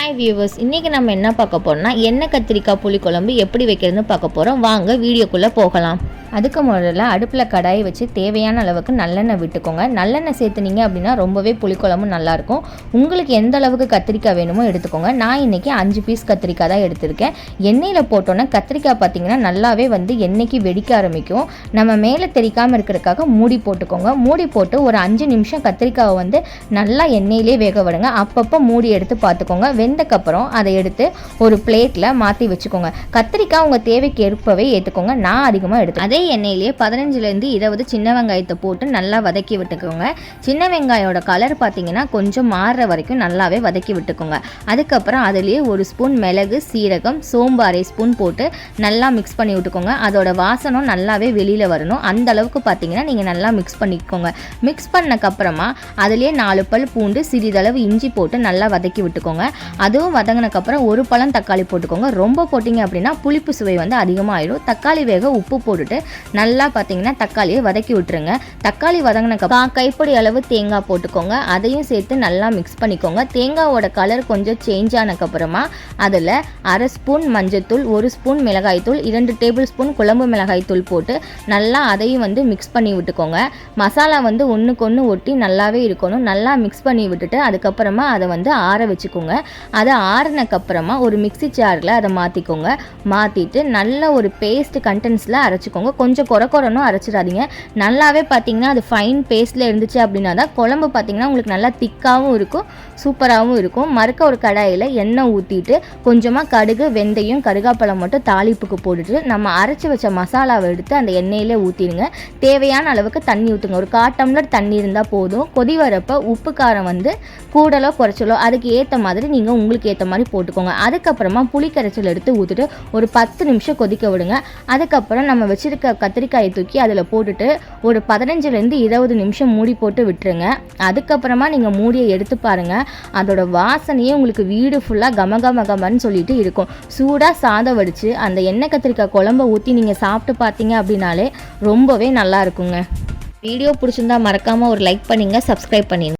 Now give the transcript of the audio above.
Hi viewers இன்றைக்கி நம்ம என்ன பார்க்க போகிறோம்னா எண்ணெய் கத்திரிக்காய் புளிக்குழம்பு எப்படி வைக்கிறதுன்னு பார்க்க போகிறோம் வாங்க வீடியோக்குள்ளே போகலாம். அதுக்கு முதல்ல அடுப்பில் கடாயை வச்சு தேவையான அளவுக்கு நல்லெண்ணெய் விட்டுக்கோங்க. நல்லெண்ணெய் சேர்த்துனீங்க அப்படின்னா ரொம்பவே புளிக்குழம்பு நல்லாயிருக்கும். உங்களுக்கு எந்த அளவுக்கு கத்திரிக்காய் வேணுமோ எடுத்துக்கோங்க. நான் இன்றைக்கி அஞ்சு பீஸ் கத்திரிக்காய் தான் எடுத்திருக்கேன். எண்ணெயில் போட்டோன்னே கத்திரிக்காய் பார்த்தீங்கன்னா நல்லாவே வந்து எண்ணெய்க்கு வெடிக்க ஆரம்பிக்கும். நம்ம மேலே தெரிக்காமல் இருக்கிறதுக்காக மூடி போட்டுக்கோங்க. மூடி போட்டு ஒரு அஞ்சு நிமிஷம் கத்திரிக்காவை வந்து நல்லா எண்ணெயிலே வேக விடுங்க. அப்பப்போ மூடி எடுத்து பார்த்துக்கோங்க வெந்தக்கப்புறம் அதை எடுத்து ஒரு பிளேட்டில் மாற்றி வச்சுக்கோங்க. கத்திரிக்காய் உங்கள் தேவைக்கு ஏற்பவே ஏற்றுக்கோங்க நான் அதிகமாக எடுத்து அதே எண்ணெயிலேயே பதினஞ்சுலேருந்து இருபது சின்ன வெங்காயத்தை போட்டு நல்லா வதக்கி விட்டுக்கோங்க. சின்ன வெங்காயோட கலர் பார்த்தீங்கன்னா கொஞ்சம் மாறுற வரைக்கும் நல்லாவே வதக்கி விட்டுக்கோங்க. அதுக்கப்புறம் அதுலேயே ஒரு ஸ்பூன் மிளகு சீரகம் சோம்பு அரை ஸ்பூன் போட்டு நல்லா மிக்ஸ் பண்ணி விட்டுக்கோங்க. அதோட வாசனம் நல்லாவே வெளியில் வரணும். அந்த அளவுக்கு பார்த்தீங்கன்னா நீங்கள் நல்லா மிக்ஸ் பண்ணிக்கோங்க. மிக்ஸ் பண்ணக்கப்புறமா அதுலேயே நாலு பல் பூண்டு சிறிதளவு இஞ்சி போட்டு நல்லா வதக்கி விட்டுக்கோங்க. அதுவும் வதங்கினக்கப்புறம் ஒரு பழம் தக்காளி போட்டுக்கோங்க. ரொம்ப போட்டிங்க அப்படின்னா புளிப்பு சுவை வந்து அதிகமாகிடும் தக்காளி வேக உப்பு போட்டுட்டு நல்லா பார்த்தீங்கன்னா தக்காளியை வதக்கி விட்டுருங்க. தக்காளி வதங்கினக்கப்புறம் கைப்பொடி அளவு தேங்காய் போட்டுக்கோங்க. அதையும் சேர்த்து நல்லா மிக்ஸ் பண்ணிக்கோங்க. தேங்காவோட கலர் கொஞ்சம் சேஞ்ச் ஆனக்கப்புறமா அதில் அரை ஸ்பூன் மஞ்சத்தூள் ஒரு ஸ்பூன் மிளகாய்த்தூள் இரண்டு டேபிள் ஸ்பூன் குழம்பு மிளகாய்த்தூள் போட்டு நல்லா அதையும் வந்து மிக்ஸ் பண்ணி விட்டுக்கோங்க. மசாலா வந்து ஒன்றுக்கு ஒன்று ஒட்டி நல்லாவே இருக்கணும். நல்லா மிக்ஸ் பண்ணி விட்டுட்டு அதுக்கப்புறமா அதை வந்து ஆற வச்சுக்கோங்க. அதை ஆறினக்கப்புறமா ஒரு மிக்ஸி ஜாரில் அதை மாற்றிக்கோங்க மாற்றிட்டு நல்ல ஒரு பேஸ்ட் கண்டென்ட்ஸில் அரைச்சிக்கோங்க. கொஞ்சம் குறை குறைனும் அரைச்சிடாதீங்க. நல்லாவே பார்த்தீங்கன்னா அது ஃபைன் பேஸ்ட்டில் இருந்துச்சு அப்படின்னா தான் குழம்பு பார்த்தீங்கன்னா உங்களுக்கு நல்லா திக்காகவும் இருக்கும் சூப்பராகவும் இருக்கும். மறுக்க ஒரு கடாயில் எண்ணெய் ஊற்றிட்டு கொஞ்சமாக கடுகு வெந்தயம் கருகாப்பழம் மட்டும் தாளிப்புக்கு போட்டுட்டு நம்ம அரைச்சி வச்ச மசாலாவை எடுத்து அந்த எண்ணெயிலே ஊற்றிடுங்க தேவையான அளவுக்கு தண்ணி ஊற்றுங்க ஒரு கால் டம்ளர் தண்ணி இருந்தால் போதும். கொதி வரப்போ உப்பு காரம் வந்து கூடலோ குறைச்சலோ அதுக்கு ஏற்ற மாதிரி நீங்கள் உங்களுக்கு ஏற்ற மாதிரி போட்டுக்கோங்க. அதுக்கப்புறமா புளி கரைச்சல் எடுத்து ஊற்றிட்டு ஒரு பத்து நிமிஷம் கொதிக்க விடுங்க. அதுக்கப்புறம் நம்ம வச்சுருக்க கத்திரிக்காயை தூக்கி அதில் போட்டுட்டு ஒரு பதினஞ்சுலேருந்து இருபது நிமிஷம் மூடி போட்டு விட்டுருங்க. அதுக்கப்புறமா நீங்கள் மூடியை எடுத்து பாருங்கள் அதோட வாசனையே உங்களுக்கு வீடு ஃபுல்லாக கம கம கமன்னு சொல்லிட்டு இருக்கும். சூடாக சாதம் வடித்து அந்த எண்ணெய் கத்திரிக்காய் குழம்ப ஊற்றி நீங்கள் சாப்பிட்டு பார்த்தீங்க அப்படின்னாலே ரொம்பவே நல்லா இருக்குங்க. வீடியோ பிடிச்சிருந்தா மறக்காமல் ஒரு லைக் பண்ணிங்க சப்ஸ்கிரைப் பண்ணிடுங்க